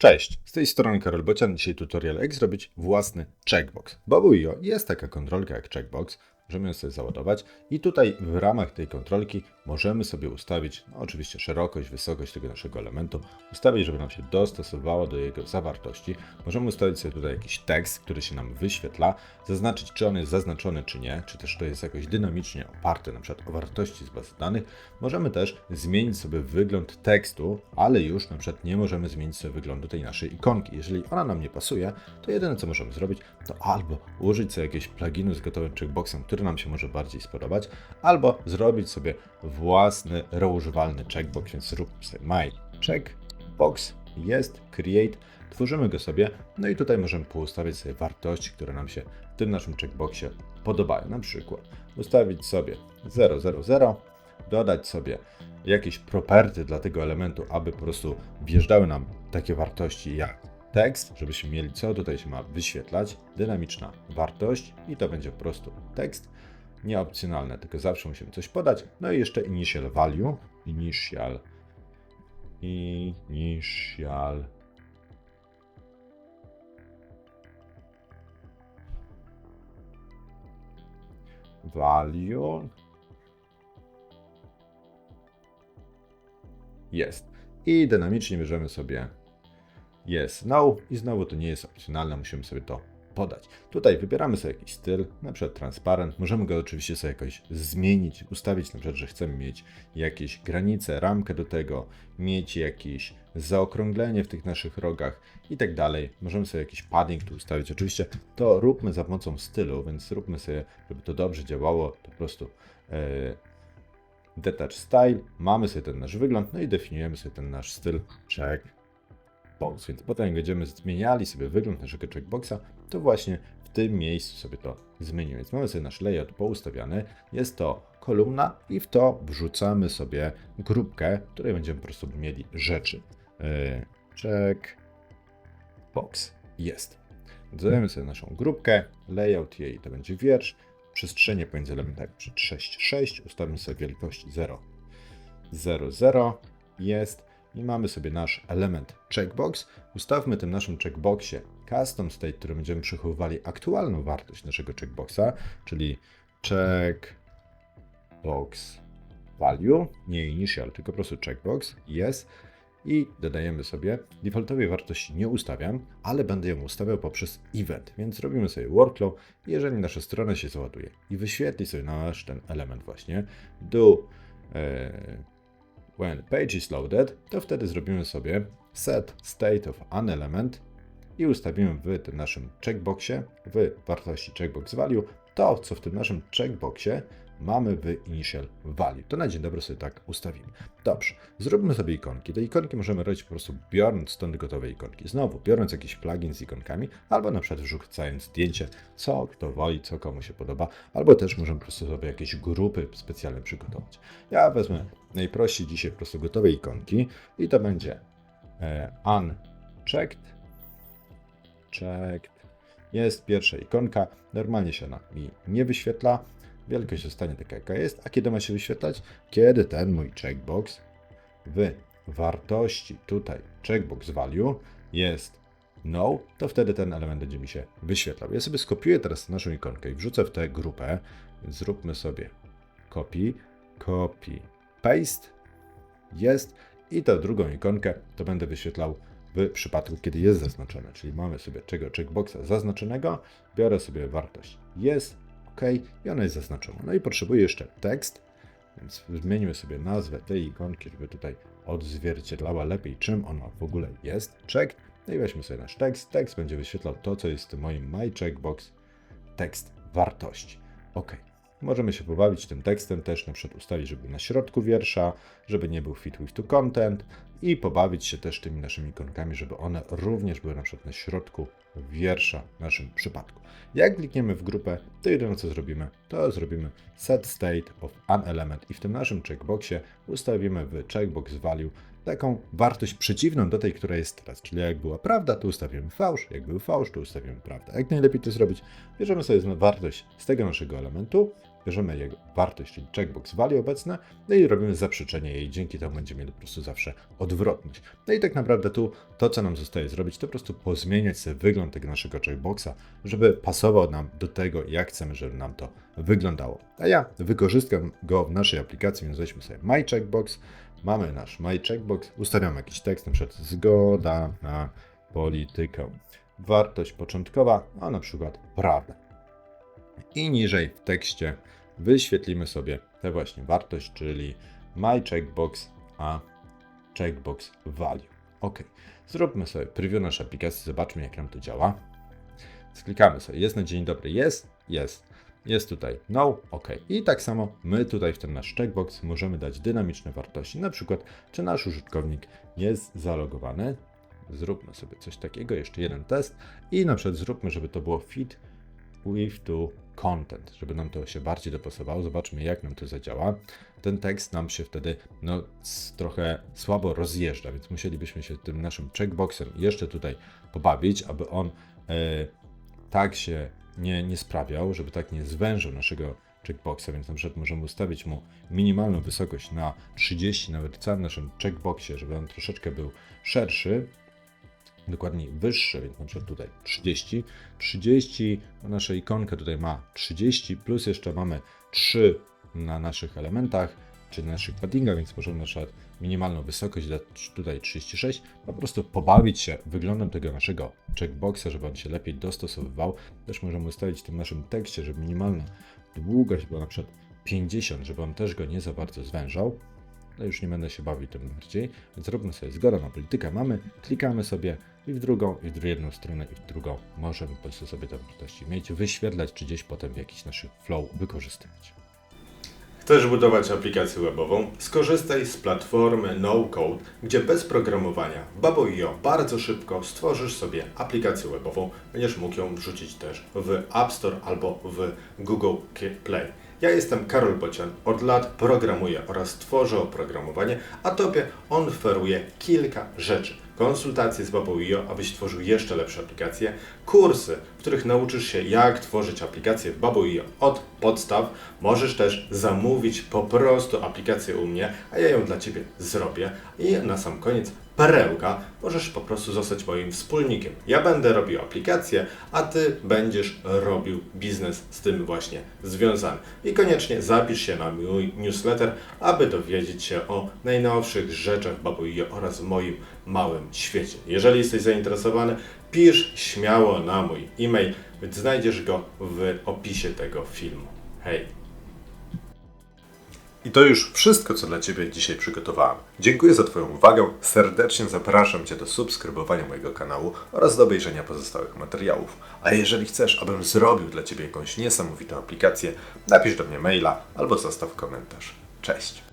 Cześć, z tej strony Karol Bocian. Dzisiaj tutorial jak zrobić własny checkbox. Babujo, jest taka kontrolka jak checkbox, możemy ją sobie załadować i tutaj w ramach tej kontrolki możemy sobie ustawić, no oczywiście szerokość, wysokość tego naszego elementu, ustawić, żeby nam się dostosowało do jego zawartości. Możemy ustawić sobie tutaj jakiś tekst, który się nam wyświetla, zaznaczyć czy on jest zaznaczony czy nie, czy też to jest jakoś dynamicznie oparte na przykład o wartości z bazy danych. Możemy też zmienić sobie wygląd tekstu, ale już na przykład nie możemy zmienić sobie wyglądu tej naszej ikonki. Jeżeli ona nam nie pasuje, to jedyne co możemy zrobić, to albo użyć sobie jakiegoś pluginu z gotowym checkboxem, który nam się może bardziej spodobać, albo zrobić sobie własny reużywalny checkbox, więc zrób sobie my checkbox, jest create, tworzymy go sobie, no i tutaj możemy poustawiać sobie wartości, które nam się w tym naszym checkboxie podobają. Na przykład ustawić sobie 000, dodać sobie jakieś property dla tego elementu, aby po prostu wjeżdżały nam takie wartości jak tekst, żebyśmy mieli co tutaj się ma wyświetlać, dynamiczna wartość i to będzie po prostu tekst, nie opcjonalne, tylko zawsze musimy coś podać, no i jeszcze initial value, initial, initial. Value. Jest. I dynamicznie bierzemy sobie yes, no i znowu to nie jest opcjonalne, musimy sobie to podać. Tutaj wybieramy sobie jakiś styl, na przykład transparent. Możemy go oczywiście sobie jakoś zmienić, ustawić na przykład, że chcemy mieć jakieś granice, ramkę do tego, mieć jakieś zaokrąglenie w tych naszych rogach i tak dalej. Możemy sobie jakiś padding tu ustawić. Oczywiście to róbmy za pomocą stylu, więc róbmy sobie, żeby to dobrze działało, to po prostu e, detach style, mamy sobie ten nasz wygląd, no i definiujemy sobie ten nasz styl check box. Więc potem jak będziemy zmieniali sobie wygląd naszego checkboxa, to właśnie w tym miejscu sobie to zmienimy. Więc mamy sobie nasz layout poustawiany. Jest to kolumna i w to wrzucamy sobie grupkę, w której będziemy po prostu mieli rzeczy. Yy, checkbox jest. Dodajemy sobie naszą grupkę, layout jej to będzie wiersz, przestrzenie pomiędzy elementami przed 6, 6, ustawimy sobie wielkość 0, 0, 0, jest i mamy sobie nasz element checkbox. Ustawmy tym naszym checkboxie custom state, który będziemy przechowywali aktualną wartość naszego checkboxa, czyli checkbox value, nie initial, tylko po prostu checkbox, jest i dodajemy sobie, defaultowej wartości nie ustawiam, ale będę ją ustawiał poprzez event, więc robimy sobie workflow, jeżeli nasza strona się załaduje i wyświetli sobie nasz ten element właśnie, do e, when page is loaded, to wtedy zrobimy sobie set state of an element i ustawimy w tym naszym checkboxie, w wartości checkbox value, to co w tym naszym checkboxie mamy w initial value. To na dzień dobry sobie tak ustawimy. Dobrze, zróbmy sobie ikonki. Te ikonki możemy robić po prostu biorąc stąd gotowe ikonki. Znowu, biorąc jakiś plugin z ikonkami, albo na przykład wrzucając zdjęcie, co kto woli, co komu się podoba, albo też możemy po prostu sobie jakieś grupy specjalne przygotować. Ja wezmę najprościej dzisiaj po prostu gotowe ikonki i to będzie e, unchecked, checked, jest pierwsza ikonka, normalnie się ona mi nie wyświetla, wielkość zostanie taka jaka jest, a kiedy ma się wyświetlać? Kiedy ten mój checkbox w wartości tutaj checkbox value jest no, to wtedy ten element będzie mi się wyświetlał. Ja sobie skopiuję teraz naszą ikonkę i wrzucę w tę grupę. Zróbmy sobie copy, copy, paste, jest i tę drugą ikonkę to będę wyświetlał w przypadku, kiedy jest zaznaczone, czyli mamy sobie czego checkboxa zaznaczonego, biorę sobie wartość jest, OK i ona jest zaznaczona. No i potrzebuję jeszcze tekst, więc zmienimy sobie nazwę tej ikonki, żeby tutaj odzwierciedlała lepiej, czym ona w ogóle jest. Check. No i weźmy sobie nasz tekst. Tekst będzie wyświetlał to, co jest w moim My Checkbox. Tekst wartości. OK. Możemy się pobawić tym tekstem też, na przykład ustawić, żeby na środku wiersza, żeby nie był fit with to content i pobawić się też tymi naszymi ikonkami, żeby one również były na przykład na środku wiersza w naszym przypadku. Jak klikniemy w grupę, to jedyne co zrobimy, to zrobimy set state of an element i w tym naszym checkboxie ustawimy w checkbox value taką wartość przeciwną do tej, która jest teraz. Czyli jak była prawda, to ustawimy fałsz, jak był fałsz, to ustawimy prawdę. Jak najlepiej to zrobić? Bierzemy sobie wartość z tego naszego elementu, bierzemy jego wartość, czyli checkbox value obecne, no i robimy zaprzeczenie jej. Dzięki temu będziemy mieli po prostu zawsze odwrotność. No i tak naprawdę tu to, co nam zostaje zrobić, to po prostu pozmieniać sobie wygląd tego naszego checkboxa, żeby pasował nam do tego, jak chcemy, żeby nam to wyglądało. A ja wykorzystam go w naszej aplikacji, więc weźmy sobie My Checkbox, mamy nasz My Checkbox, ustawiamy jakiś tekst, przykład zgoda na politykę. Wartość początkowa, a na przykład prawda. I niżej w tekście wyświetlimy sobie tę właśnie wartość, czyli my checkbox, a checkbox value. OK. Zróbmy sobie preview naszej aplikacji, zobaczmy jak nam to działa. Sklikamy sobie, jest na dzień dobry, jest, jest. Jest tutaj no, OK. I tak samo my tutaj w ten nasz checkbox możemy dać dynamiczne wartości, na przykład czy nasz użytkownik jest zalogowany. Zróbmy sobie coś takiego, jeszcze jeden test i na przykład zróbmy, żeby to było fit with to content, żeby nam to się bardziej dopasowało. Zobaczmy, jak nam to zadziała. Ten tekst nam się wtedy no, trochę słabo rozjeżdża, więc musielibyśmy się tym naszym checkboxem jeszcze tutaj pobawić, aby on e, tak się nie, nie sprawiał, żeby tak nie zwężył naszego checkboxa, więc na przykład możemy ustawić mu minimalną wysokość na 30, nawet w całym naszym checkboxie, żeby on troszeczkę był szerszy, dokładniej wyższy, więc na przykład tutaj 30. 30, no nasza ikonka tutaj ma 30, plus jeszcze mamy 3 na naszych elementach, czy na naszych paddingach, więc możemy na przykład minimalną wysokość dać tutaj 36, po prostu pobawić się wyglądem tego naszego checkboxa, żeby on się lepiej dostosowywał. Też możemy ustawić w tym naszym tekście, żeby minimalna długość była na przykład 50, żeby on też go nie za bardzo zwężał. No już nie będę się bawił tym bardziej, więc robimy sobie zgoda na politykę. Mamy, klikamy sobie i w drugą, i w jedną stronę, i w drugą. Możemy po prostu sobie te wartości mieć, wyświetlać, czy gdzieś potem w jakiś nasz flow wykorzystywać. Chcesz budować aplikację webową? Skorzystaj z platformy No Code, gdzie bez programowania w Babo.io bardzo szybko stworzysz sobie aplikację webową. Będziesz mógł ją wrzucić też w App Store albo w Google Play. Ja jestem Karol Bocian, od lat programuję oraz tworzę oprogramowanie, a Tobie on oferuje kilka rzeczy. Konsultacje z Babo.io, abyś tworzył jeszcze lepsze aplikacje, kursy, w których nauczysz się jak tworzyć aplikacje w Babo.io od podstaw. Możesz też zamówić po prostu aplikację u mnie, a ja ją dla Ciebie zrobię. I na sam koniec perełka, możesz po prostu zostać moim wspólnikiem. Ja będę robił aplikację, a Ty będziesz robił biznes z tym właśnie związany. I koniecznie zapisz się na mój newsletter, aby dowiedzieć się o najnowszych rzeczach Babuio oraz moim małym świecie. Jeżeli jesteś zainteresowany, pisz śmiało na mój e-mail, więc znajdziesz go w opisie tego filmu. Hej! I to już wszystko, co dla Ciebie dzisiaj przygotowałem. Dziękuję za Twoją uwagę, serdecznie zapraszam Cię do subskrybowania mojego kanału oraz do obejrzenia pozostałych materiałów. A jeżeli chcesz, abym zrobił dla Ciebie jakąś niesamowitą aplikację, napisz do mnie maila albo zostaw komentarz. Cześć!